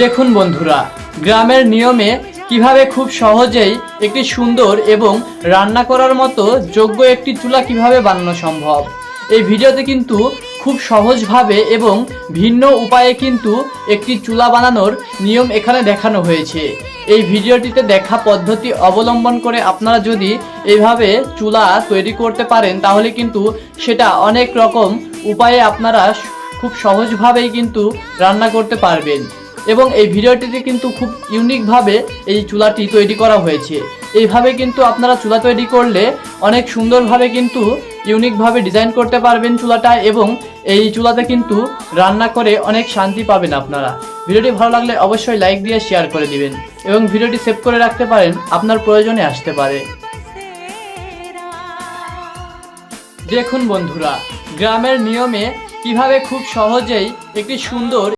দেখুন বন্ধুরা, গ্রামের নিয়মে কীভাবে খুব সহজেই একটি সুন্দর এবং রান্না করার মতো যোগ্য একটি চুলা কীভাবে বানানো সম্ভব? এই ভিডিওতে কিন্তু খুব সহজভাবে এবং ভিন্ন উপায়ে কিন্তু একটি চুলা বানানোর নিয়ম এখানে দেখানো হয়েছে। এই ভিডিওটিতে দেখা পদ্ধতি অবলম্বন করে আপনারা যদি এইভাবে চুলা তৈরি করতে পারেন, তাহলে কিন্তু সেটা অনেক রকম উপায়ে আপনারা খুব সহজভাবেই কিন্তু রান্না করতে পারবেন। এবং এই ভিডিওটিতে কিন্তু খুব ইউনিকভাবে এই চুলাটি তৈরি করা হয়েছে। এইভাবে কিন্তু আপনারা চুলা তৈরি করলে অনেক সুন্দরভাবে কিন্তু ইউনিকভাবে ডিজাইন করতে পারবেন চুলাটা এবং এই চুলাতে কিন্তু রান্না করে অনেক শান্তি পাবেন আপনারা। ভিডিওটি ভালো লাগলে অবশ্যই লাইক দিয়ে শেয়ার করে দিবেন এবং ভিডিওটি সেভ করে রাখতে পারেন, আপনার প্রয়োজনে আসতে পারে। দেখুন বন্ধুরা, গ্রামের নিয়মে কীভাবে খুব সহজেই একটি সুন্দর